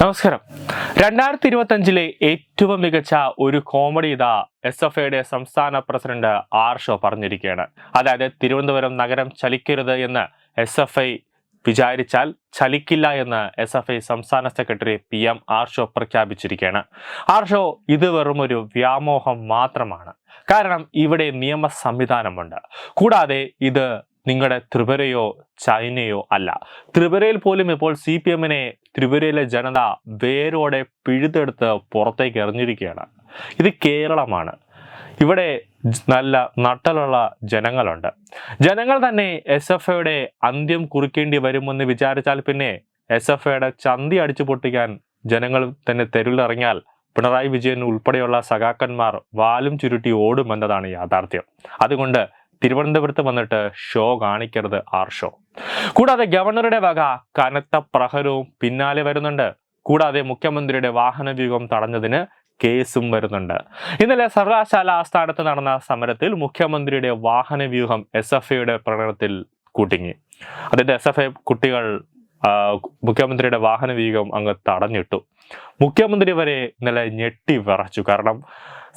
നമസ്കാരം. രണ്ടായിരത്തി ഇരുപത്തി അഞ്ചിലെ ഏറ്റവും മികച്ച ഒരു കോമഡി ഇതാ എസ് എഫ് ഐയുടെ സംസ്ഥാന പ്രസിഡന്റ് ആർഷോ പറഞ്ഞിരിക്കുകയാണ്. അതായത് തിരുവനന്തപുരം നഗരം ചലിക്കരുത് എന്ന് എസ് എഫ് ഐ വിചാരിച്ചാൽ ചലിക്കില്ല എന്ന് എസ് എഫ് ഐ സംസ്ഥാന സെക്രട്ടറി പി എം ആർഷോ പ്രഖ്യാപിച്ചിരിക്കുകയാണ്. ആർഷോ ഇത് വെറും ഒരു വ്യാമോഹം മാത്രമാണ്. കാരണം ഇവിടെ നിയമ സംവിധാനമുണ്ട് കൂടാതെ ഇത് നിങ്ങളുടെ ത്രിപുരയോ ചൈനയോ അല്ല. ത്രിപുരയിൽ പോലും ഇപ്പോൾ സി പി എമ്മിനെ ത്രിപുരയിലെ ജനത വേരോടെ പിഴുതെടുത്ത് പുറത്തേക്ക് എറിഞ്ഞിരിക്കുകയാണ്. ഇത് കേരളമാണ്. ഇവിടെ നല്ല നട്ടലുള്ള ജനങ്ങളുണ്ട്. ജനങ്ങൾ തന്നെ എസ് എഫ് ഐയുടെ അന്ത്യം കുറിക്കേണ്ടി വരുമെന്ന് വിചാരിച്ചാൽ പിന്നെ എസ് എഫ് ഐയുടെ ചന്തി അടിച്ചു പൊട്ടിക്കാൻ ജനങ്ങൾ തന്നെ തെരുവിലിറങ്ങിയാൽ പിണറായി വിജയൻ ഉൾപ്പെടെയുള്ള സഖാക്കന്മാർ വാലും ചുരുട്ടി ഓടുമെന്നതാണ് യാഥാർത്ഥ്യം. അതുകൊണ്ട് തിരുവനന്തപുരത്ത് വന്നിട്ട് ഷോ കാണിക്കരുത് ആർ ഷോ കൂടാതെ ഗവർണറുടെ വക കനത്ത പ്രഹരവും പിന്നാലെ വരുന്നുണ്ട്. കൂടാതെ മുഖ്യമന്ത്രിയുടെ വാഹന വ്യൂഹം തടഞ്ഞതിന് കേസും വരുന്നുണ്ട്. ഇന്നലെ സർവകലാശാല ആസ്ഥാനത്ത് നടന്ന സമരത്തിൽ മുഖ്യമന്ത്രിയുടെ വാഹന വ്യൂഹം എസ് എഫ് ഐയുടെ പ്രകടനത്തിൽ കൂട്ടിങ്ങി അതിന്റെ എസ് എഫ് ഐ കുട്ടികൾ മുഖ്യമന്ത്രിയുടെ വാഹന വ്യൂഹം അങ്ങ് തടഞ്ഞിട്ടു. മുഖ്യമന്ത്രി വരെ ഇന്നലെ ഞെട്ടി വിറച്ചു. കാരണം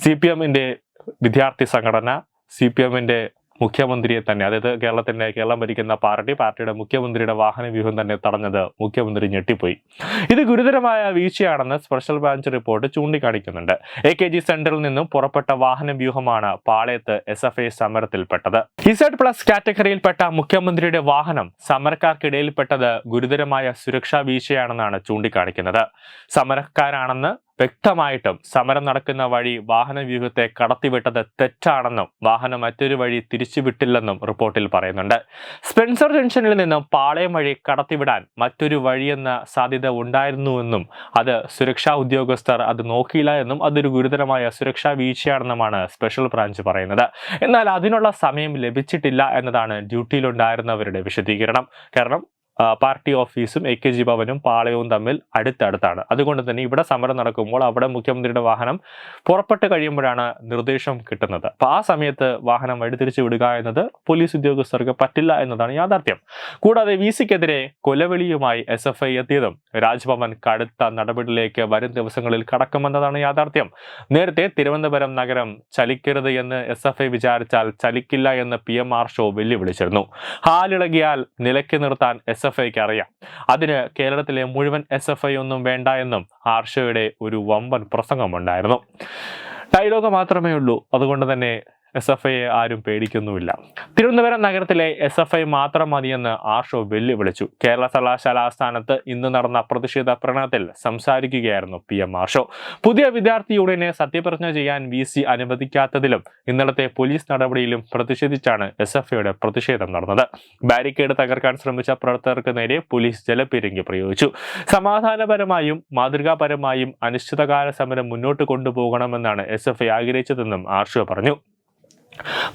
സി പി എമ്മിന്റെ വിദ്യാർത്ഥി സംഘടന സി പി എമ്മിന്റെ മുഖ്യമന്ത്രിയെ തന്നെ അതായത് കേരളത്തിന്റെ കേരളം ഭരിക്കുന്ന പാർട്ടി പാർട്ടിയുടെ മുഖ്യമന്ത്രിയുടെ വാഹന വ്യൂഹം തന്നെ തടഞ്ഞത് മുഖ്യമന്ത്രി ഞെട്ടിപ്പോയി. ഇത് ഗുരുതരമായ വീഴ്ചയാണെന്ന് സ്പെഷ്യൽ ബ്രാഞ്ച് റിപ്പോർട്ട് ചൂണ്ടിക്കാണിക്കുന്നുണ്ട്. എ കെ ജി സെന്ററിൽ നിന്നും പുറപ്പെട്ട വാഹന വ്യൂഹമാണ് പാളയത്ത് എസ് എഫ് ഐ സമരത്തിൽപ്പെട്ടത്. ഇസഡ് പ്ലസ് കാറ്റഗറിയിൽപ്പെട്ട മുഖ്യമന്ത്രിയുടെ വാഹനം സമരക്കാർക്കിടയിൽപ്പെട്ടത് ഗുരുതരമായ സുരക്ഷാ വീഴ്ചയാണെന്നാണ് ചൂണ്ടിക്കാണിക്കുന്നത്. സമരക്കാരാണെന്ന് വ്യക്തമായിട്ടും സമരം നടക്കുന്ന വഴി വാഹന വ്യൂഹത്തെ കടത്തിവിട്ടത് തെറ്റാണെന്നും വാഹനം മറ്റൊരു വഴി തിരിച്ചുവിട്ടില്ലെന്നും റിപ്പോർട്ടിൽ പറയുന്നുണ്ട്. സ്പെൻസർ ജംഗ്ഷനിൽ നിന്നും പാളയം വഴി കടത്തിവിടാൻ മറ്റൊരു വഴിയെന്ന സാധ്യത ഉണ്ടായിരുന്നുവെന്നും അത് സുരക്ഷാ ഉദ്യോഗസ്ഥർ അത് നോക്കിയില്ല എന്നും അതൊരു ഗുരുതരമായ സുരക്ഷാ വീഴ്ചയാണെന്നുമാണ് സ്പെഷ്യൽ ബ്രാഞ്ച് പറയുന്നത്. എന്നാൽ അതിനുള്ള സമയം ലഭിച്ചിട്ടില്ല എന്നതാണ് ഡ്യൂട്ടിയിലുണ്ടായിരുന്നവരുടെ വിശദീകരണം. കാരണം പാർട്ടി ഓഫീസും എ കെ ജി ഭവനും പാളയവും തമ്മിൽ അടുത്തടുത്താണ്. അതുകൊണ്ട് തന്നെ ഇവിടെ സമരം നടക്കുമ്പോൾ അവിടെ മുഖ്യമന്ത്രിയുടെ വാഹനം പുറപ്പെട്ട് കഴിയുമ്പോഴാണ് നിർദ്ദേശം കിട്ടുന്നത്. അപ്പൊ ആ സമയത്ത് വാഹനം വഴിതിരിച്ചു വിടുക എന്നത് പോലീസ് ഉദ്യോഗസ്ഥർക്ക് പറ്റില്ല എന്നതാണ് യാഥാർത്ഥ്യം. കൂടാതെ വി സിക്കെതിരെ കൊലവിളിയുമായി എസ് എഫ് ഐ എത്തിയതും രാജ്ഭവൻ കടുത്ത നടപടിയിലേക്ക് വരും ദിവസങ്ങളിൽ കടക്കുമെന്നതാണ് യാഥാർത്ഥ്യം. നേരത്തെ തിരുവനന്തപുരം നഗരം ചലിക്കരുത് എന്ന് എസ് എഫ് ഐ വിചാരിച്ചാൽ ചലിക്കില്ല എന്ന് പി എം ആർ ഷോ വെല്ലുവിളിച്ചിരുന്നു. ഹാലിളകിയാൽ നിലയ്ക്ക് നിർത്താൻ എസ് എഫ് ഐക്ക് അറിയാം. അതിന് കേരളത്തിലെ മുഴുവൻ എസ് എഫ് ഐ ഒന്നും വേണ്ട എന്നും ആർഷയുടെ ഒരു വമ്പൻ പ്രസംഗമുണ്ടായിരുന്നു. ഡയലോഗ് മാത്രമേ ഉള്ളൂ. അതുകൊണ്ട് തന്നെ എസ് എഫ് ഐയെ ആരും പേടിക്കുന്നുമില്ല. തിരുവനന്തപുരം നഗരത്തിലെ എസ് എഫ് ഐ മാത്രം മതിയെന്ന് ആർഷോ വെല്ലുവിളിച്ചു. കേരള സർവകലാശാല ആസ്ഥാനത്ത് ഇന്ന് നടന്ന പ്രതിഷേധ പ്രകടനത്തിൽ സംസാരിക്കുകയായിരുന്നു പി എം ആർഷോ. പുതിയ വിദ്യാർത്ഥി യൂണിയനെ സത്യപ്രതിജ്ഞ ചെയ്യാൻ വി സി അനുവദിക്കാത്തതിലും ഇന്നലത്തെ പോലീസ് നടപടിയിലും പ്രതിഷേധിച്ചാണ് എസ് എഫ് ഐയുടെ പ്രതിഷേധം നടന്നത്. ബാരിക്കേഡ് തകർക്കാൻ ശ്രമിച്ച പ്രവർത്തകർക്ക് നേരെ പോലീസ് ജലപീരങ്കി പ്രയോഗിച്ചു. സമാധാനപരമായും മാതൃകാപരമായും അനിശ്ചിതകാല സമരം മുന്നോട്ട് കൊണ്ടുപോകണമെന്നാണ് എസ് എഫ് ഐ ആഗ്രഹിച്ചതെന്നും ആർഷോ പറഞ്ഞു.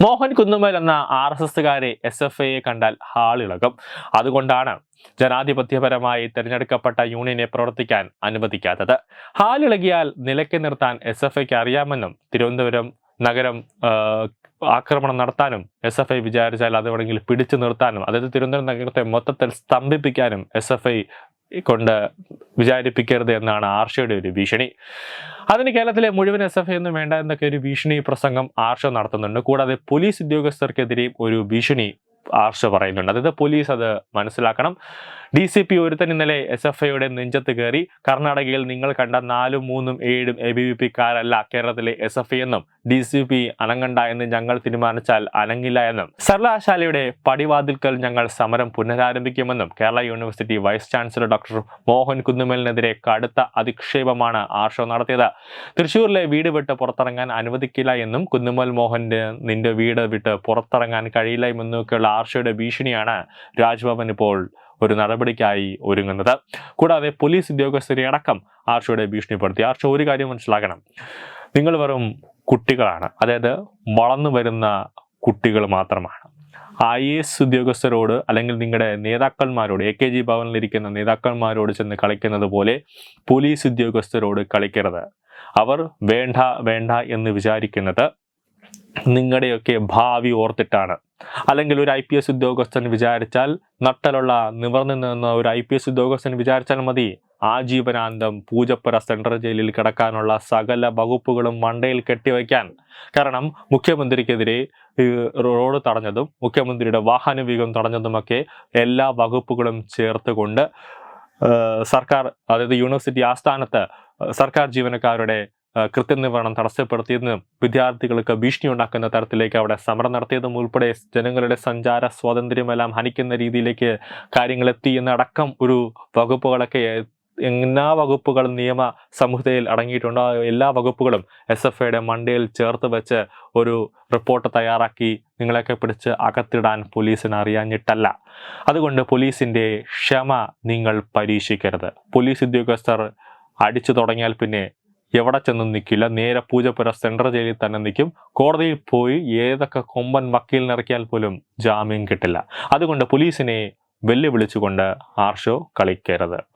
മോഹൻ കുന്നുമൽ എന്ന ആർ എസ് എസ്സുകാരെ എസ് എഫ് ഐയെ കണ്ടാൽ ഹാളിളകും. അതുകൊണ്ടാണ് ജനാധിപത്യപരമായി തിരഞ്ഞെടുക്കപ്പെട്ട യൂണിയനെ പ്രവർത്തിക്കാൻ അനുവദിക്കാത്തത്. ഹാലിളകിയാൽ നിലയ്ക്ക് നിർത്താൻ എസ് എഫ് ഐക്ക് അറിയാമെന്നും തിരുവനന്തപുരം നഗരം ആക്രമണം നടത്താനും എസ് എഫ് ഐ വിചാരിച്ചാൽ അത് വേണമെങ്കിൽ പിടിച്ചു നിർത്താനും അതായത് തിരുവനന്തപുരം നഗരത്തെ മൊത്തത്തിൽ സ്തംഭിപ്പിക്കാനും എസ് എഫ് ഐ കൊണ്ട് വിചാരിപ്പിക്കരുത് എന്നാണ് ആർഷയുടെ ഒരു ഭീഷണി. അതിന് കേരളത്തിലെ മുഴുവൻ എസ് എഫ് എന്നും വേണ്ട എന്നൊക്കെ ഒരു ഭീഷണി പ്രസംഗം ആർഷ നടത്തുന്നുണ്ട്. കൂടാതെ പോലീസ് ഉദ്യോഗസ്ഥർക്കെതിരെയും ഒരു ഭീഷണി ആർഷ പറയുന്നുണ്ട്. അതായത് പോലീസ് അത് മനസ്സിലാക്കണം. ഡി സി പി ഒരുത്തൻ ഇന്നലെ എസ് എഫ് ഐയുടെ നെഞ്ചത്ത് കയറി കർണാടകയിൽ നിങ്ങൾ കണ്ട നാലും മൂന്നും ഏഴും എ ബി വി പിക്കാരല്ല കേരളത്തിലെ എസ് എഫ് ഐ എന്നും ഡി സി പി അനങ്ങണ്ട എന്ന് ഞങ്ങൾ തീരുമാനിച്ചാൽ അനങ്ങില്ല എന്നും. സർവകലാശാലയുടെ പടിവാതിൽക്കൽ ഞങ്ങൾ സമരം പുനരാരംഭിക്കുമെന്നും Kerala university vice chancellor doctor Mohan കുന്നുമലിനെതിരെ കടുത്ത അധിക്ഷേപമാണ് ആർഷോ നടത്തിയത്. തൃശൂരിലെ വീട് വിട്ട് പുറത്തിറങ്ങാൻ അനുവദിക്കില്ല എന്നും കുന്നുമൽ മോഹന്റെ നിന്റെ വീട് വിട്ട് പുറത്തിറങ്ങാൻ കഴിയില്ല എന്നൊക്കെയുള്ള ആർഷയുടെ ഭീഷണിയാണ് രാജ്ഭവൻ ഇപ്പോൾ ഒരു നടപടിക്കായി ഒരുങ്ങുന്നത്. കൂടാതെ പോലീസ് ഉദ്യോഗസ്ഥരെ അടക്കം ആർഷയുടെ ഭീഷണിപ്പെടുത്തി. ആർഷ ഒരു കാര്യം മനസ്സിലാക്കണം. നിങ്ങൾ വെറും കുട്ടികളാണ്. അതായത് വളർന്നു വരുന്ന കുട്ടികൾ മാത്രമാണ്. ഐ എ എസ് ഉദ്യോഗസ്ഥരോട് അല്ലെങ്കിൽ നിങ്ങളുടെ നേതാക്കന്മാരോട് എ കെ ജി ഭവനിലിരിക്കുന്ന നേതാക്കന്മാരോട് ചെന്ന് കളിക്കുന്നത് പോലെ പോലീസ് ഉദ്യോഗസ്ഥരോട് കളിക്കരുത്. അവർ വേണ്ട വേണ്ട എന്ന് വിചാരിക്കുന്നത് നിങ്ങളുടെയൊക്കെ ഭാവി ഓർത്തിട്ടാണ്. അല്ലെങ്കിൽ ഒരു ഐ പി എസ് ഉദ്യോഗസ്ഥൻ വിചാരിച്ചാൽ നട്ടലുള്ള നിവർന്നു നിന്ന ഒരു ഐ പി എസ് ഉദ്യോഗസ്ഥൻ വിചാരിച്ചാൽ മതി. ആജീവനാന്തം പൂജപ്പുര സെൻട്രൽ ജയിലിൽ കിടക്കാനുള്ള സകല വകുപ്പുകളും മണ്ടയിൽ കെട്ടിവയ്ക്കാൻ. കാരണം മുഖ്യമന്ത്രിക്കെതിരെ റോഡ് തടഞ്ഞതും മുഖ്യമന്ത്രിയുടെ വാഹന വീഗം തടഞ്ഞതുമൊക്കെ എല്ലാ വകുപ്പുകളും ചേർത്തുകൊണ്ട് സർക്കാർ അതായത് യൂണിവേഴ്സിറ്റി ആസ്ഥാനത്ത് സർക്കാർ ജീവനക്കാരുടെ കൃത്യനിർവഹണം തടസ്സപ്പെടുത്തിയതും വിദ്യാർത്ഥികൾക്ക് ഭീഷണി ഉണ്ടാക്കുന്ന തരത്തിലേക്ക് അവിടെ സമരം നടത്തിയതും ഉൾപ്പെടെ ജനങ്ങളുടെ സഞ്ചാര സ്വാതന്ത്ര്യമെല്ലാം ഹനിക്കുന്ന രീതിയിലേക്ക് കാര്യങ്ങളെത്തി എന്നടക്കം ഒരു വകുപ്പുകളൊക്കെ എല്ലാ വകുപ്പുകളും നിയമ സംഹിതയിൽ അടങ്ങിയിട്ടുണ്ടോ. എല്ലാ വകുപ്പുകളും എസ് എഫ് ഐയുടെ മണ്ടയിൽ ചേർത്ത് വെച്ച് ഒരു റിപ്പോർട്ട് തയ്യാറാക്കി നിങ്ങളെയൊക്കെ പിടിച്ച് അകത്തിടാൻ പോലീസിന് അറിയാഞ്ഞിട്ടല്ല. അതുകൊണ്ട് പോലീസിന്റെ ക്ഷമ നിങ്ങൾ പരീക്ഷിക്കരുത്. പോലീസ് ഉദ്യോഗസ്ഥർ അടിച്ചു തുടങ്ങിയാൽ പിന്നെ എവിടെ ചെന്ന് നിൽക്കില്ല. നേരെ പൂജപ്പുര സെൻട്രൽ ജയിലിൽ തന്നെ നിൽക്കും. കോടതിയിൽ പോയി ഏതൊക്കെ കൊമ്പൻ വക്കീലിനിറക്കിയാൽ പോലും ജാമ്യം കിട്ടില്ല. അതുകൊണ്ട് പോലീസിനെ വെല്ലുവിളിച്ചുകൊണ്ട് ആർഷോ കളിക്കരുത്.